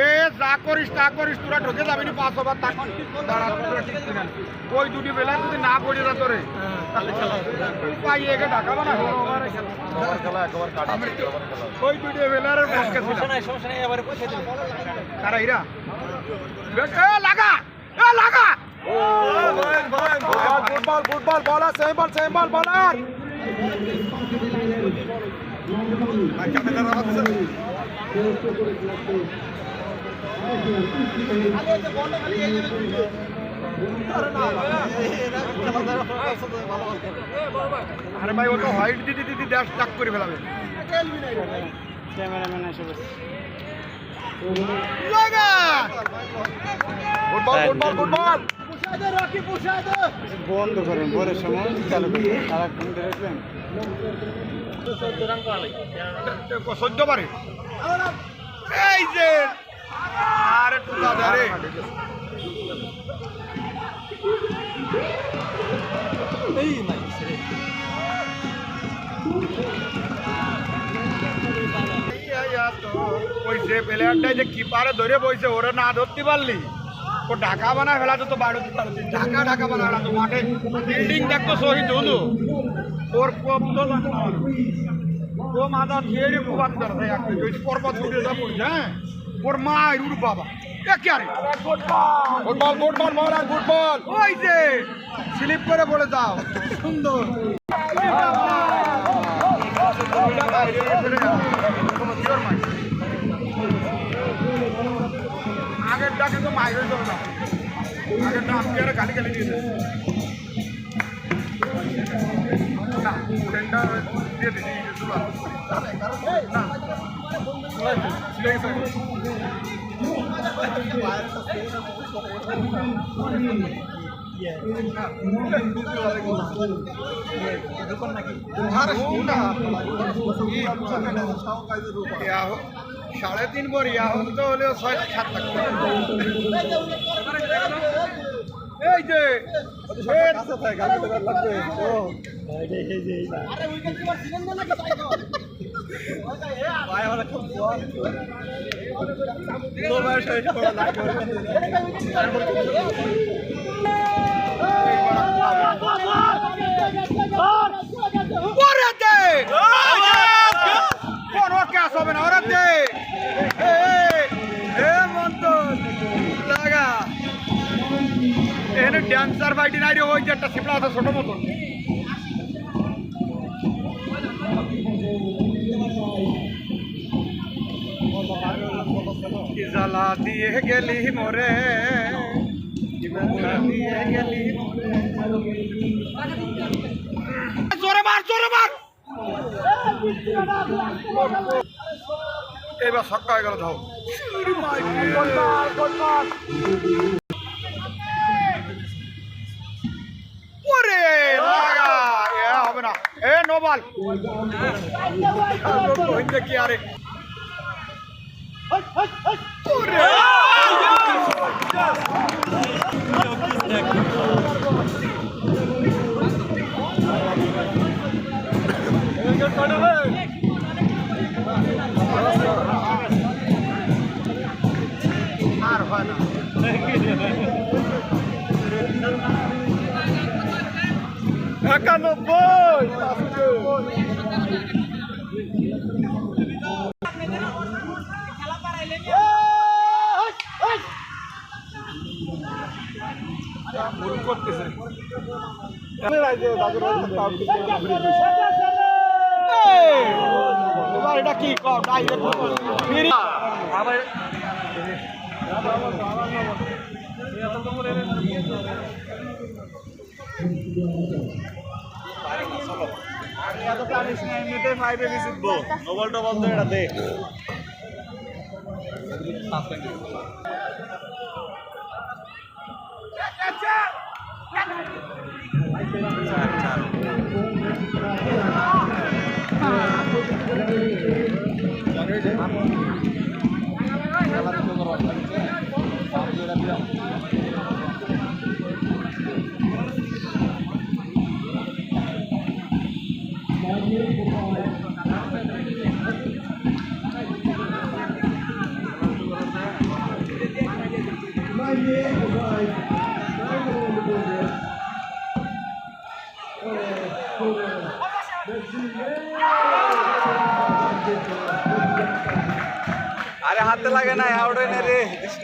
এ যা করিস তা করিস তোরা ঢুকে যাবি নি পাঁচ ওভার তোরা ঠিক ওই দুটি বেলা যদি না পড়ে যা তোরে পাই একে ঢাকা বানা। ওই দুটি বেলার এ লাগা এ লাগা! ফুটবল ফুটবল বলার সেম বল সেম বল বলার। আরে ভাই ও তো হোয়াইট দিদি দিদি ড্যাশ ডাক করে ফেলাবে। লাগা ফুটবল ফুটবল ফুটবল বন্ধ করেন ভোরের সময় চালু করেন। সারাক্ষণ দেখবেন। সহ্য পারে। এই যে! আরে টুকা দে রে! ওই যে প্লেয়ারটা যে কিপারে ধরে বইছে ওরে না ধরতে পারলি ও ঢাকা বানা ফেলা তো বাড়ি ঢাকা ঢাকা বানা ফেলা তো মাঠে বিল্ডিং দেখতো শহীদ হলো ওর কম তো ও মাথা কুবাত করতে একটা যদি হ্যাঁ ওর মা উড় বাবা এ কে আরে ফুটবল ফুটবল বলার ফুটবল ওই যে স্লিপ করে পড়ে যাও সুন্দর ডাকে তো মাইরে যাবে না আগের ডাক দিয়ে গালি গালি দিয়ে দেবে না ট্রেনটা দিয়ে দিচ্ছি না ইয়া হোক, সাড়ে তিন বর ইয়া হোক তো হলেও ছয় সাত লাখ ড্যান্সার বাইটি নাই রে ওই যে একটা শিপলা আছে ছোট মতন। জ্বালা দিয়ে গেলি মোরে। এবার হয়ে গেল ধাও এ নোবাল হইতে কি আরে ওরে আর হয় না একানব্বই। ভুল করতেছে এবার এটা কি ফিরি আবার টানিস না এমনিতে ফাইভে বিশুদ্ধ ডবল ডবল এটা দে। আরে হাতে লাগে না আউট রে দিস